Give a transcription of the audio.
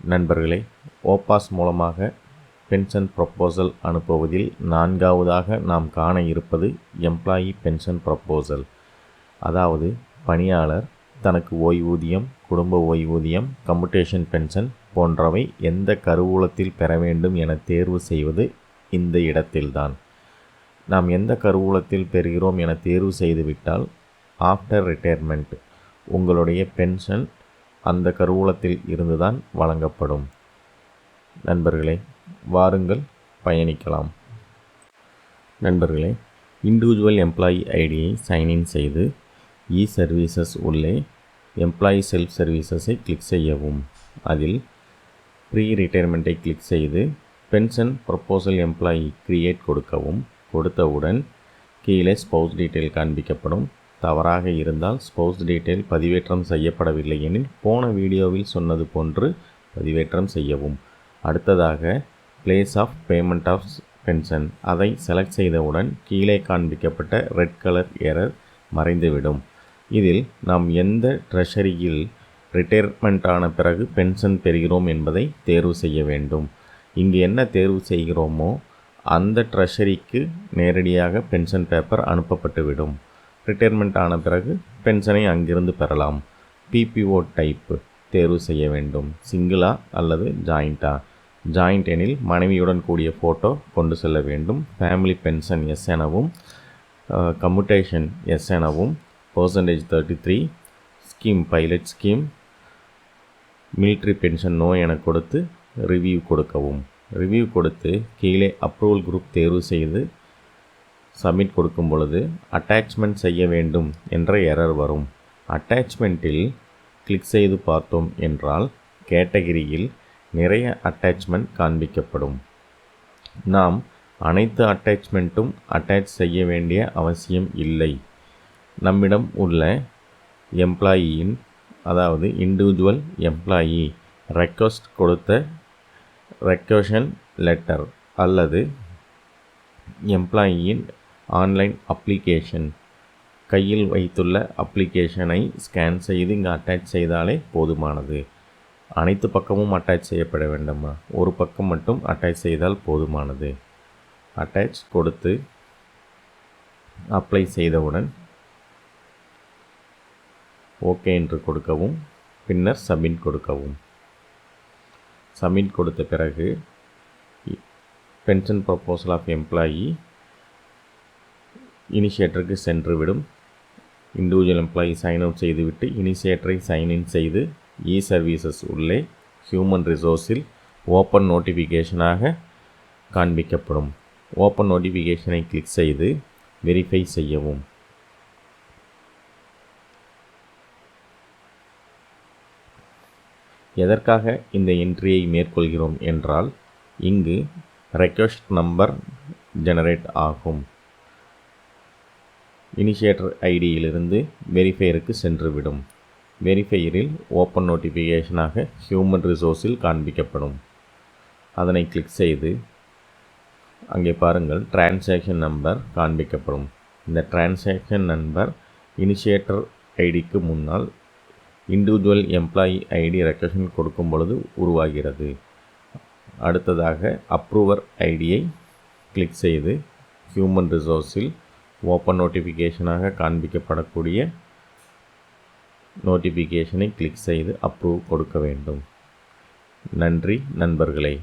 நண்பர்களே ஓபாஸ் மூலமாக pension proposal அனுப்புவதில் நான்காவதாக நாம் காண இருப்பது எம்ப்ளாயி பென்ஷன் ப்ரப்போசல் அதாவது பணியாளர் தனக்கு ஓய்வூதியம் குடும்ப ஓய்வூதியம் கம்யூட்டேஷன் பென்ஷன் போன்றவை எந்த கருவூலத்தில் பெற வேண்டும் என தேர்வு செய்வது இந்த இடத்தில்தான். நாம் எந்த கருவூலத்தில் பெறுகிறோம் என தேர்வு செய்துவிட்டால் ஆஃப்டர் ரிட்டையர்மெண்ட் உங்களுடைய பென்ஷன் அந்த கருவூலத்தில் இருந்துதான் வழங்கப்படும். நண்பர்களே வாருங்கள் பயணிக்கலாம். நண்பர்களே இண்டிவிஜுவல் எம்ப்ளாயி ஐடியை சைன்இன் செய்து இ சர்வீசஸ் உள்ளே எம்ப்ளாயி செல்ஃப் சர்வீசஸை கிளிக் செய்யவும். அதில் ப்ரீ ரிட்டையர்மெண்ட்டை கிளிக் செய்து பென்ஷன் ப்ரப்போசல் எம்ப்ளாயி கிரியேட் கொடுக்கவும். கொடுத்தவுடன் கீழே ஸ்பௌஸ் டீட்டெயில் காண்பிக்கப்படும். தவறாக இருந்தால் ஸ்பௌஸ் டீட்டெயில் பதிவேற்றம் செய்யப்படவில்லை எனில் போன வீடியோவில் சொன்னது போன்று பதிவேற்றம் செய்யவும். அடுத்ததாக place of payment of pension அதை செலக்ட் செய்தவுடன் கீழே காண்பிக்கப்பட்ட ரெட் கலர் எரர் மறைந்துவிடும். இதில் நாம் எந்த ட்ரெஷரியில் ரிட்டையர்மெண்ட் ஆன பிறகு பென்ஷன் பெறுகிறோம் என்பதை தேர்வு செய்ய வேண்டும். இங்கு என்ன தேர்வு செய்கிறோமோ அந்த ட்ரெஷரிக்கு நேரடியாக பென்ஷன் பேப்பர் அனுப்பப்பட்டுவிடும். ரிட்டையர்மெண்ட் ஆன பிறகு பென்ஷனை அங்கிருந்து பெறலாம். பிபிஓ டைப்பு தேர்வு செய்ய வேண்டும். சிங்கிளா அல்லது ஜாயிண்டா ஜாயிண்ட் எனில் மனைவியுடன் கூடிய ஃபோட்டோ கொண்டு செல்ல வேண்டும். ஃபேமிலி பென்ஷன் எஸ் எனவும் கம்யூட்டேஷன் எஸ் எனவும் percentage thirty three scheme pilot scheme military pension no என கொடுத்து ரிவ்யூ கொடுக்கவும். ரிவ்யூ கொடுத்து கீழே அப்ரூவல் குரூப் தேர்வு செய்து சப்மிட் கொடுக்கும் பொழுது அட்டாச்மெண்ட் செய்ய வேண்டும் என்ற எரர் வரும். அட்டாச்மெண்ட்டில் கிளிக் செய்து பார்த்தோம் என்றால் கேட்டகிரியில் நிறைய அட்டாச்மெண்ட் காண்பிக்கப்படும். நாம் அனைத்து அட்டாச்மெண்ட்டும் அட்டாச் செய்ய வேண்டிய அவசியம் இல்லை. நம்மிடம் உள்ள எம்ப்ளாயியின் அதாவது இண்டிவிஜுவல் எம்ப்ளாயி ரெக்வஸ்ட் கொடுத்த ரெக்வஷன் லெட்டர் அல்லது எம்ப்ளாயியின் ஆன்லைன் அப்ளிகேஷன். கையில் வைத்துள்ள அப்ளிகேஷனை ஸ்கேன் செய்து இங்கே அட்டாச் செய்தாலே போதுமானது. அனைத்து பக்கமும் அட்டாச் செய்யப்பட வேண்டுமா? ஒரு பக்கம் மட்டும் அட்டாச் செய்தால் போதுமானது. அட்டாச் கொடுத்து அப்ளை செய்தவுடன் ஓகே என்று கொடுக்கவும் பின்னர் சப்மிட் கொடுக்கவும். சப்மிட் கொடுத்த பிறகு பென்ஷன் ப்ரப்போசல் ஆஃப் எம்ப்ளாயி இனிஷியேட்டருக்கு சென்றுவிடும். இண்டிவிஜுவல் எம்ப்ளாயி சைன் அவுட் செய்துவிட்டு இனிஷியேட்டரை சைன்இன் செய்து இ சர்வீசஸ் உள்ளே ஹியூமன் ரிசோர்ஸில் ஓப்பன் நோட்டிஃபிகேஷனாக காண்பிக்கப்படும். ஓப்பன் நோட்டிஃபிகேஷனை கிளிக் செய்து வெரிஃபை செய்யவும். எதற்காக இந்த என்ட்ரியை மேற்கொள்கிறோம் என்றால் இங்கு ரெக்வஸ்ட் நம்பர் ஜெனரேட் ஆகும். இனிஷியேட்டர் ஐடியிலிருந்து வெரிஃபையருக்கு சென்றுவிடும். வெரிஃபையரில் ஓப்பன் நோட்டிஃபிகேஷனாக ஹியூமன் ரிசோர்ஸில் காண்பிக்கப்படும். அதனை கிளிக் செய்து அங்கே பாருங்கள் டிரான்சாக்ஷன் நம்பர் காண்பிக்கப்படும். இந்த டிரான்சாக்ஷன் நம்பர் இனிஷியேட்டர் ஐடிக்கு முன்னால் இண்டிவிஜுவல் எம்ப்ளாயி ஐடி ரெக்கஷன் கொடுக்கும் பொழுது உருவாகிறது. அடுத்ததாக அப்ரூவர் ஐடியை கிளிக் செய்து ஹியூமன் ரிசோர்ஸில் ஓப்பன் நோட்டிஃபிகேஷனாக காண்பிக்கப்படக்கூடிய நோட்டிஃபிகேஷனை கிளிக் செய்து அப்ரூவ் கொடுக்க வேண்டும். நன்றி நண்பர்களே.